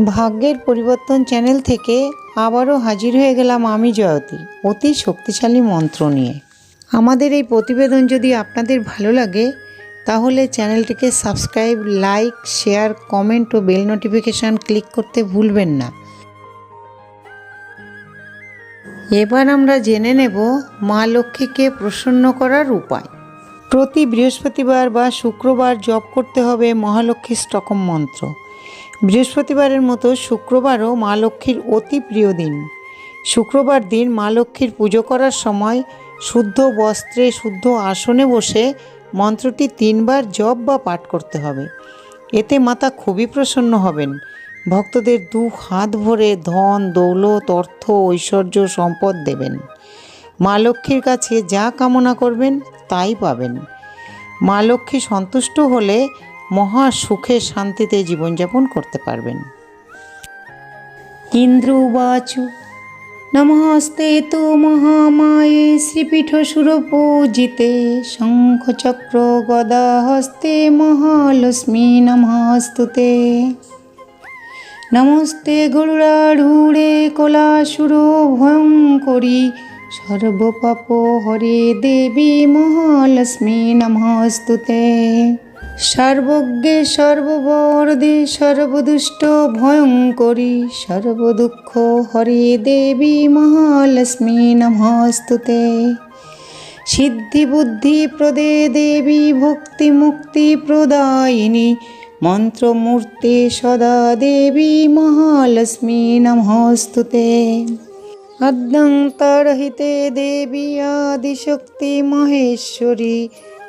ভাগ্যের পরিবর্তন চ্যানেল থেকে আবারও হাজির হয়ে গেলাম আমি, জয়তী। অতি শক্তিশালী মন্ত্র নিয়ে। আমাদের এই প্রতিবেদন যদি আপনাদের ভালো লাগে, তাহলে চ্যানেলটিকে সাবস্ক্রাইব, লাইক, শেয়ার, কমেন্ট ও বেল নোটিফিকেশান ক্লিক করতে ভুলবেন না। এবার আমরা জেনে নেব মা লক্ষ্মীকে প্রসন্ন করার উপায়। প্রতি বৃহস্পতিবার বা শুক্রবার জপ করতে হবে মহালক্ষ্মী স্টকম মন্ত্র। বৃহস্পতিবারের মতো শুক্রবারও মা লক্ষ্মীর অতি প্রিয় দিন। শুক্রবার দিন মা লক্ষ্মীর পুজো করার সময় শুদ্ধ বস্ত্রে, শুদ্ধ আসনে বসে মন্ত্রটি তিনবার জপ বা পাঠ করতে হবে। এতে মাতা খুবই প্রসন্ন হবেন। ভক্তদের দু হাত ভরে ধন, দৌলত, অর্থ, ঐশ্বর্য, সম্পদ দেবেন। মা লক্ষ্মীর কাছে যা কামনা করবেন তাই পাবেন। মা লক্ষ্মী সন্তুষ্ট হলে মহা সুখে শান্তিতে জীবনযাপন করতে পারবেন। ইন্দ্র উবাচ নমস্তে তো মহামায়ে শ্রীপীঠ শ্রীপীঠসুরপূজিতে শঙ্খচক্র গদা হস্তে মহালক্ষ্মী নমস্তুতে। নমস্তে গরুড়ারূঢ়ে কলাসুর ভয়ঙ্করী সর্বপাপ হরে দেবী মহালক্ষ্মী নমস্তুতে। সর্বজ্ঞে সর্ববরদে সর্বদুষ্ট ভয়ঙ্করী সর্বদুঃখ হরে দেবী মহালক্ষ্মী নমস্তুতে। সিদ্ধি বুদ্ধি প্রদে দেবী ভক্তি মুক্তি প্রদায়িনী মন্ত্রমূর্তে সদা দেবী মহালক্ষ্মী নমস্তুতে। দেবী আদিশক্তি মহেশ্বরী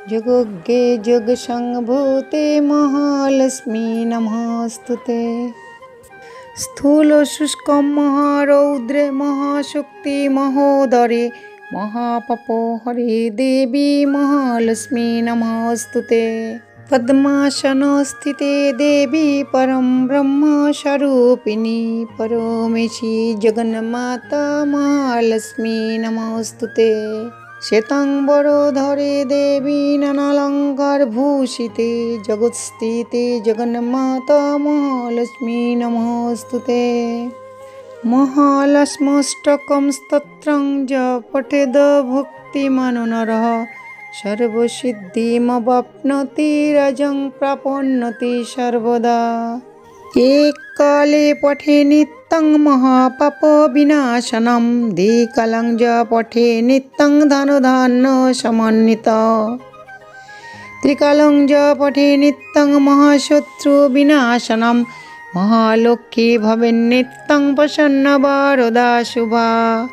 যোগজ্ঞে যোগ সংভূতে মহালক্ষ্মী নমস্তুতে স্থূল শুষ্কম মহারৌদ্রে মহাশক্তি মহোদরে মহাপপ হরে দেবী নমস্তুতে পদ্মাসনস্থিতে দেবী পরম ব্রহ্মস্বরূপিণী পরমেশী জগন্মাতা মহালক্ষ্মী নমস্তুতে শ্বেতাম্বরধরে দেবী নানালঙ্কার ভূষিতে জগৎস্থিতে জগন্মাতা মহালক্ষ্মী নমস্তুতে মহালক্ষ্মষ্টকম স্তোত্রং য পঠেদ ভক্তিমানুনরः সর্বসিদ্ধিমবাপ্নोति রজং প্রাপন্নতি সর্বদা। এককালে পঠে নিত্যং মহাপাপ বিনাশনম, দ্বিকালং য পঠে নিত্যং ধনুধান্য সমন্বিত। ত্রিকালং য পঠে নিত্যং মহাশত্রু বিনাশনম, মহালক্ষ্মী ভবেন নিত্যং প্রসন্ন বরদা শুভা।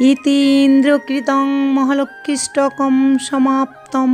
ইতি ইন্দ্রকৃতং মহালক্ষ্মীষ্টকম সমাপ্তম।